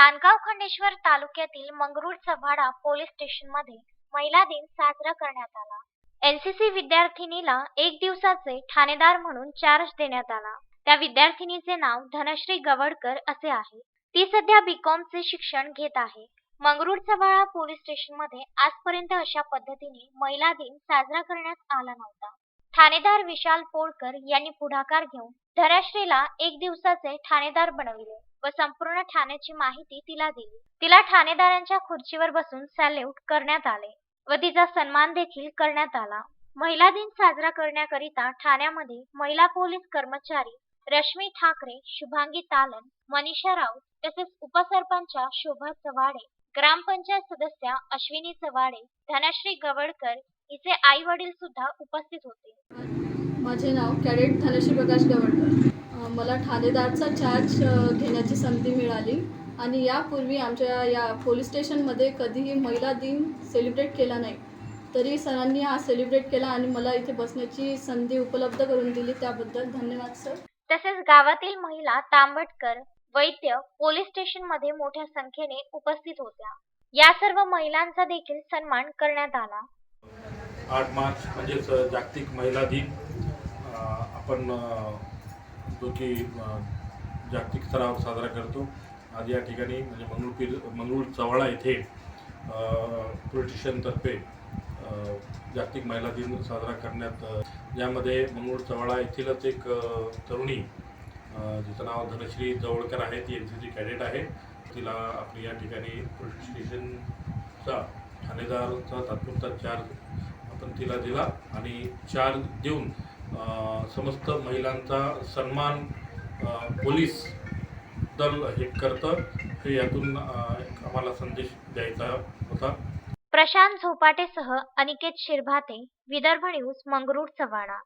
नांदगाव खंडेश्वर तालुक्यातील मंगरूळ चव्हाडा पोलीस स्टेशनमध्ये महिला दिन साजरा करण्यात आला. एनसीसी विद्यार्थिनीला एक दिवसाचे ठाणेदार म्हणून चार्ज देण्यात आला. त्या विद्यार्थिनीचे नाव धनश्री गवडकर असे आहे. ती सध्या बीकॉम चे शिक्षण घेत आहे. मंगरूळ चव्हाडा पोलीस स्टेशनमध्ये आजपर्यंत अशा पद्धतीने महिला दिन साजरा करण्यात आला नव्हता. ठाणेदार विशाल पोळकर यांनी पुढाकार घेऊन धनश्रीला एक दिवसाचे ठाणेदार बनविले. व संपूर्ण ठाण्याची माहिती तिला दिली. तिला ठाणेदारांच्या खुर्चीवर बसून सॅल्यूट करण्यात आले व तिचा सन्मान देखील करण्यात आला. महिला दिन साजरा करण्याकरिता ठाण्यामध्ये महिला पोलीस कर्मचारी रश्मी ठाकरे शुभांगी तालन मनीषा राऊत तसेच उपसरपंचा शोभा चव्हाडे ग्रामपंचायत सदस्या अश्विनी चव्हाडे धनश्री गवडकर हिचे आई वडील सुद्धा उपस्थित होते. माझे नाव कॅडेट धनश्री प्रकाश गवडकर मला ठाणेदारचा चार्ज घेण्याची संधी मिळाली. आणि यापूर्वी आमच्या या पोलीस स्टेशनमध्ये कधीही महिला दिन सेलिब्रेट केला नाही. तरी सरांनी हा सेलिब्रेट केला आणि मला इथे बसण्याची संधी उपलब्ध करून दिली. त्याबद्दल धन्यवाद सर. तसेच गावातील महिला तांबटकर वैद्य पोलीस स्टेशनमध्ये मोठ्या संख्येने उपस्थित होत्या. या सर्व महिलांचा देखील सन्मान करण्यात आला. आठ मार्च म्हणजेच जागतिक महिला दिन. आपण जो की जागतिक स्तरावर साजरा करतो. आज या ठिकाणी म्हणजे मंगळूर मंगळूर चव्हाळा येथे पोलिटिशियनतर्फे स्टेशनतर्फे जागतिक महिला दिन साजरा करण्यात यामध्ये ज्यामध्ये मंगळूर चव्हाळा येथीलच एक तरुणी जिचं नाव धनश्री जवळकर आहे ती एन सी सी कॅडेट आहे. तिला आपली या ठिकाणी पोलीस स्टेशनचा ठाणेदारचा तात्पुरता चार्ज आपण तिला दिला आणि चार्ज देऊन समस्त महिलांचा सन्मान पोलीस दल हे करतं. हे यातून आम्हाला संदेश द्यायचा होता. प्रशांत झोपाटेसह अनिकेत शिरभाते विदर्भ न्यूज मंगरुळ चव्हाणा